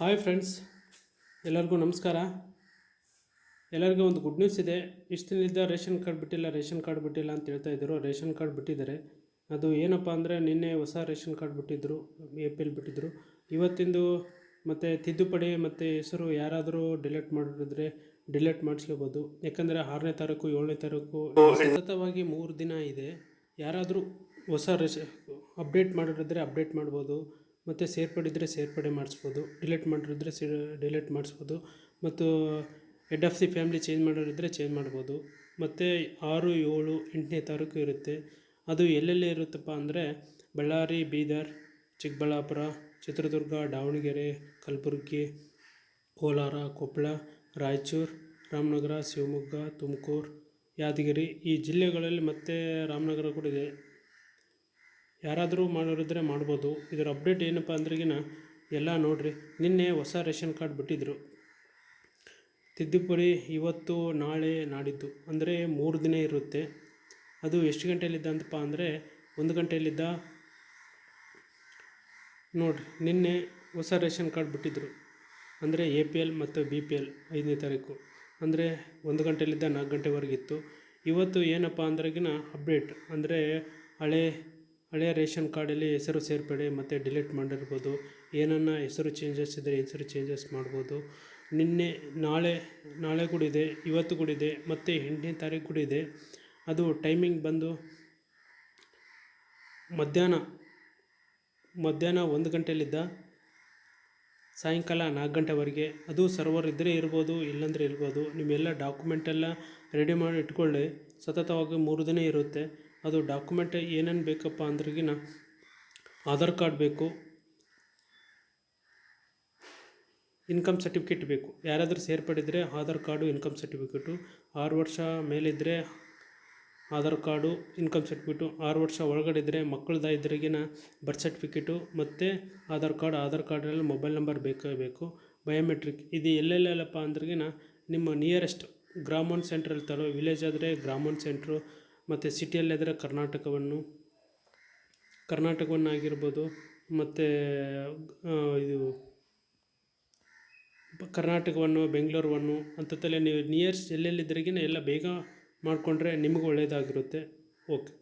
Hi friends, ಎಲ್ಲರಿಗೂ ನಮಸ್ಕಾರ. ಎಲ್ಲರಿಗೂ ಒಂದು ಗುಡ್ ನ್ಯೂಸ್ ಇದೆ. ಇಷ್ಟು ದಿನದಿಂದ ರೇಷನ್ ಕಾರ್ಡ್ ಬಿಟ್ಟಿಲ್ಲ, ರೇಷನ್ ಕಾರ್ಡ್ ಬಿಟ್ಟಿಲ್ಲ ಅಂತ ಹೇಳ್ತಾ ಇದ್ದರು ರೇಷನ್ ಕಾರ್ಡ್ ಬಿಟ್ಟಿದ್ದಾರೆ. ಅದು ಏನಪ್ಪ ಅಂದರೆ ನಿನ್ನೆ ಹೊಸ ರೇಷನ್ ಕಾರ್ಡ್ ಬಿಟ್ಟಿದ್ದರು ಎ ಪಿ ಎಲ್ ಬಿಟ್ಟಿದ್ದರು ಇವತ್ತಿಂದು ಮತ್ತು ತಿದ್ದುಪಡಿ ಮತ್ತು ಹೆಸರು ಯಾರಾದರೂ ಡಿಲೀಟ್ ಮಾಡಿದ್ರೆ ಡಿಲೀಟ್ ಮಾಡಿಸ್ಕೋಬೋದು. ಯಾಕಂದರೆ ಆರನೇ ತಾರೀಕು, ಏಳನೇ ತಾರೀಕು ಸತತವಾಗಿ ಮೂರು ದಿನ ಇದೆ. ಯಾರಾದರೂ ಹೊಸ ರೇಷ ಅಪ್ಡೇಟ್ ಮಾಡಿದ್ರೆ ಅಪ್ಡೇಟ್ ಮಾಡ್ಬೋದು. ಮತ್ತು ಸೇರ್ಪಡಿದ್ರೆ ಸೇರ್ಪಡೆ ಮಾಡಿಸ್ಬೋದು ಡಿಲೀಟ್ ಮಾಡಿದ್ರೆ ಸೇ ಡಿಲೀಟ್ ಮಾಡಿಸ್ಬೋದು, ಮತ್ತು head of the family change ಮಾಡೋರಿದ್ದರೆ change ಮಾಡ್ಬೋದು, ಮತ್ತು ಆರು, ಏಳು, ಎಂಟನೇ ತಾರೀಕು ಇರುತ್ತೆ. ಅದು ಎಲ್ಲೆಲ್ಲಿ ಇರುತ್ತಪ್ಪ ಅಂದರೆ ಬಳ್ಳಾರಿ, ಬೀದರ್, ಚಿಕ್ಕಬಳ್ಳಾಪುರ, ಚಿತ್ರದುರ್ಗ, ದಾವಣಗೆರೆ, ಕಲಬುರಗಿ, ಕೋಲಾರ, ಕೊಪ್ಪಳ, ರಾಯಚೂರು, ರಾಮನಗರ, ಶಿವಮೊಗ್ಗ, ತುಮಕೂರು, ಯಾದಗಿರಿ ಈ ಜಿಲ್ಲೆಗಳಲ್ಲಿ ಮತ್ತು ರಾಮನಗರ ಕೂಡ ಇದೆ. ಯಾರಾದರೂ ಮಾಡೋರಿದ್ದರೆ ಮಾಡ್ಬೋದು. ಇದರ ಅಪ್ಡೇಟ್ ಏನಪ್ಪ ಅಂದ್ರೆಗಿನ ಎಲ್ಲ ನೋಡಿರಿ. ನಿನ್ನೆ ಹೊಸ ರೇಷನ್ ಕಾರ್ಡ್ ಬಿಟ್ಟಿದ್ದರು ತಿದ್ದುಪಡಿ ಇವತ್ತು ನಾಳೆ ನಾಡಿದ್ದು. ಅಂದರೆ ಮೂರು ದಿನ ಇರುತ್ತೆ. ಅದು ಎಷ್ಟು ಗಂಟೆಯಲ್ಲಿದ್ದ ಅಂತಪ್ಪ ಅಂದರೆ ಒಂದು ಗಂಟೆಯಲ್ಲಿದ್ದ ನೋಡಿರಿ. ನಿನ್ನೆ ಹೊಸ ರೇಷನ್ ಕಾರ್ಡ್ ಬಿಟ್ಟಿದ್ದರು ಅಂದರೆ ಎ ಪಿ ಎಲ್ ಮತ್ತು ಬಿ ಪಿ ಎಲ್ ಐದನೇ ತಾರೀಕು. ಅಂದರೆ ಒಂದು ಗಂಟೆಯಲ್ಲಿದ್ದ ನಾಲ್ಕು ಗಂಟೆವರೆಗಿತ್ತು. ಇವತ್ತು ಏನಪ್ಪ ಅಂದ್ರೆಗಿನ ಅಪ್ಡೇಟ್ ಅಂದರೆ ಹಳೆ ಹಳೆಯ ರೇಷನ್ ಕಾರ್ಡಲ್ಲಿ ಹೆಸರು ಸೇರ್ಪಡೆ ಮತ್ತು ಡಿಲೀಟ್ ಮಾಡಿರ್ಬೋದು. ಏನನ್ನ ಹೆಸರು ಚೇಂಜಸ್ ಇದ್ದರೆ ಹೆಸರು ಚೇಂಜಸ್ ಮಾಡ್ಬೋದು. ನಿನ್ನೆ, ನಾಳೆ ನಾಳೆ ಕೂಡ ಇದೆ, ಇವತ್ತು ಕೂಡ ಇದೆ, ಮತ್ತು ಎಂಟನೇ ತಾರೀಕು ಕೂಡ ಇದೆ. ಅದು ಟೈಮಿಂಗ್ ಬಂದು ಮಧ್ಯಾಹ್ನ ಮಧ್ಯಾಹ್ನ ಒಂದು ಗಂಟೆಯಲ್ಲಿದ್ದ ಸಾಯಂಕಾಲ ನಾಲ್ಕು ಗಂಟೆವರೆಗೆ ಅದು ಸರ್ವರ್ ಇದ್ದರೆ ಇರ್ಬೋದು, ಇಲ್ಲಾಂದರೆ ಇರ್ಬೋದು. ನಿಮ್ಮೆಲ್ಲ ಡಾಕ್ಯುಮೆಂಟೆಲ್ಲ ರೆಡಿ ಮಾಡಿ ಇಟ್ಕೊಳ್ಳಿ. ಸತತವಾಗಿ ಮೂರು ದಿನ ಇರುತ್ತೆ. ಅದು ಡಾಕ್ಯುಮೆಂಟ್ ಏನೇನು ಬೇಕಪ್ಪ ಅಂದ್ರಗಿನ ಆಧಾರ್ ಕಾರ್ಡ್ ಬೇಕು ಇನ್ಕಮ್ ಸರ್ಟಿಫಿಕೇಟ್ ಬೇಕು. ಯಾರಾದರೂ ಸೇರ್ಪಡಿದ್ರೆ ಆಧಾರ್ ಕಾರ್ಡು ಇನ್ಕಮ್ ಸರ್ಟಿಫಿಕೇಟು ಆರು ವರ್ಷ ಮೇಲಿದ್ದರೆ ಆಧಾರ್ ಕಾರ್ಡು ಇನ್ಕಮ್ ಸರ್ಟಿಫಿಕೇಟು ಆರು ವರ್ಷ ಒಳಗಡೆ ಇದ್ದರೆ ಮಕ್ಕಳದ ಇದ್ರಿಗಿನ ಬರ್ತ್ ಸರ್ಟಿಫಿಕೇಟು ಮತ್ತು ಆಧಾರ್ ಕಾರ್ಡ್ ಆಧಾರ್ ಕಾರ್ಡಲ್ಲಿ ಮೊಬೈಲ್ ನಂಬರ್ ಬೇಕೇ ಬೇಕು ಬಯೋಮೆಟ್ರಿಕ್ ಇದು ಎಲ್ಲೆಲ್ಲಪ್ಪ ಅಂದ್ರಗಿನ ನಿಮ್ಮ ನಿಯರೆಸ್ಟ್ ಗ್ರಾಮೋನ್ ಸೆಂಟ್ರಲ್ಲಿ ತರೋ ವಿಲೇಜ್ ಆದರೆ ಗ್ರಾಮೋನ್ ಸೆಂಟ್ರು ಮತ್ತು ಸಿಟಿಯಲ್ಲಿದ್ದರೆ ಕರ್ನಾಟಕವನ್ನು ಕರ್ನಾಟಕವನ್ನು ಆಗಿರ್ಬೋದು ಮತ್ತು ಇದು, ಕರ್ನಾಟಕವನ್ನು ಬೆಂಗಳೂರನ್ನು ಅಂಥದ್ದೆಲ್ಲ ನೀವು ನಿಯರ್ಸ್ ಎಲ್ಲೆಲ್ಲಿದ್ರಿಗಿನ ಎಲ್ಲ ಬೇಗ ಮಾಡಿಕೊಂಡ್ರೆ ನಿಮಗೂ ಒಳ್ಳೆಯದಾಗಿರುತ್ತೆ ಓಕೆ